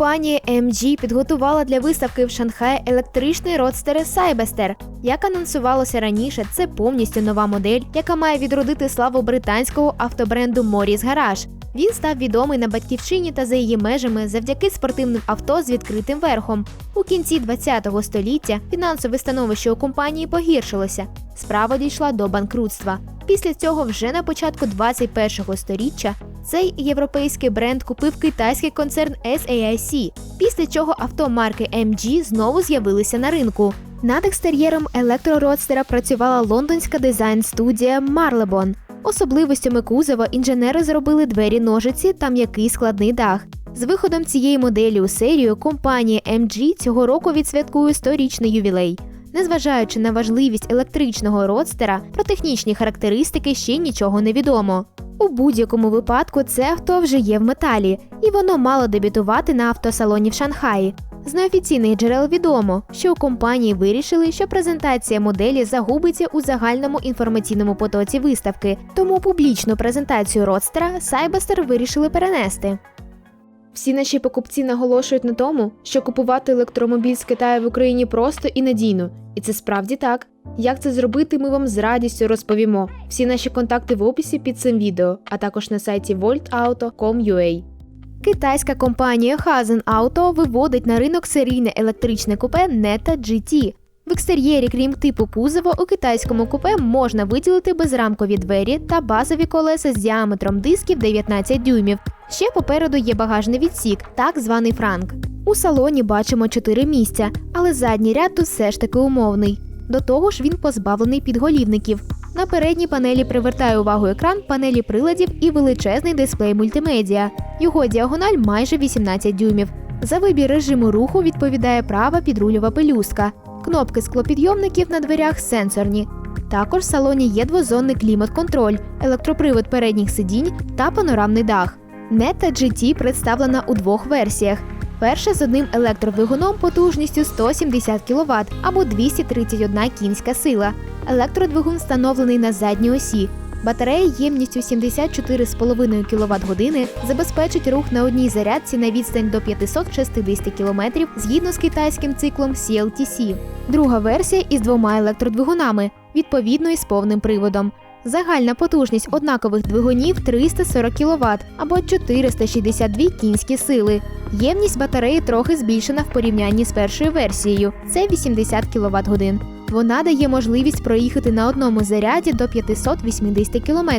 Компанія MG підготувала для виставки в Шанхаї електричний родстер Cyberster. Як анонсувалося раніше, це повністю нова модель, яка має відродити славу британського автобренду Morris Garage. Він став відомий на батьківщині та за її межами завдяки спортивним авто з відкритим верхом. У кінці ХХ століття фінансове становище у компанії погіршилося. Справа дійшла до банкрутства. Після цього, вже на початку 21-го сторіччя, цей європейський бренд купив китайський концерн SAIC, після чого авто марки MG знову з'явилися на ринку. Над екстер'єром електрородстера працювала лондонська дизайн-студія Marlebon. Особливостями кузова інженери зробили двері ножиці та м'який складний дах. З виходом цієї моделі у серію компанія MG цього року відсвяткує 100-річний ювілей. Незважаючи на важливість електричного родстера, про технічні характеристики ще нічого не відомо. У будь-якому випадку це авто вже є в металі, і воно мало дебютувати на автосалоні в Шанхаї. З неофіційних джерел відомо, що у компанії вирішили, що презентація моделі загубиться у загальному інформаційному потоці виставки, тому публічну презентацію родстера Сайбастер вирішили перенести. Всі наші покупці наголошують на тому, що купувати електромобіль з Китаю в Україні просто і надійно, і це справді так. Як це зробити, ми вам з радістю розповімо. Всі наші контакти в описі під цим відео, а також на сайті voltauto.com.ua. Китайська компанія Hazen Auto виводить на ринок серійне електричне купе Neta GT. В екстер'єрі, крім типу кузова, у китайському купе можна виділити безрамкові двері та базові колеса з діаметром дисків 19 дюймів. Ще попереду є багажний відсік, так званий франк. У салоні бачимо 4 місця, але задній ряд тут все ж таки умовний. До того ж, він позбавлений підголівників. На передній панелі привертає увагу екран панелі приладів і величезний дисплей мультимедіа. Його діагональ майже 18 дюймів. За вибір режиму руху відповідає права підрульова пелюстка. Кнопки склопідйомників на дверях сенсорні. Також в салоні є двозонний клімат-контроль, електропривод передніх сидінь та панорамний дах. Neta GT представлена у двох версіях. Перша з одним електродвигуном потужністю 170 кВт або 231 кінська сила. Електродвигун встановлений на задній осі. Батарея ємністю 74,5 кВт години забезпечить рух на одній зарядці на відстань до 560 км згідно з китайським циклом CLTC. Друга версія із двома електродвигунами, відповідно із повним приводом. Загальна потужність однакових двигунів 340 кВт або 462 кінські сили. Ємність батареї трохи збільшена в порівнянні з першою версією це 80 кВт годин. Вона дає можливість проїхати на одному заряді до 580 км.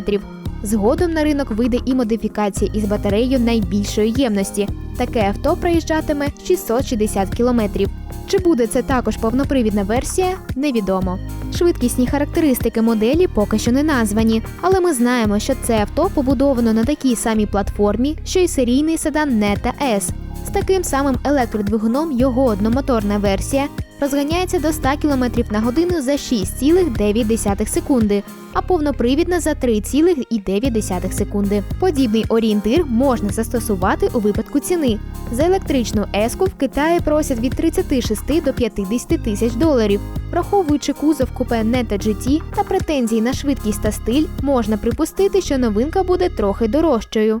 Згодом на ринок вийде і модифікація із батареєю найбільшої ємності. Таке авто проїжджатиме 660 кілометрів. Чи буде це також повнопривідна версія, невідомо. Швидкісні характеристики моделі поки що не названі, але ми знаємо, що це авто побудовано на такій самій платформі, що й серійний седан Neta S. З таким самим електродвигуном його одномоторна версія розганяється до 100 км на годину за 6,9 секунди, а повнопривідна за 3,9 секунди. Подібний орієнтир можна застосувати у випадку ціни. За електричну еску в Китаї просять від 36 до 50 тисяч доларів. Враховуючи кузов купе Neta GT та претензії на швидкість та стиль, можна припустити, що новинка буде трохи дорожчою.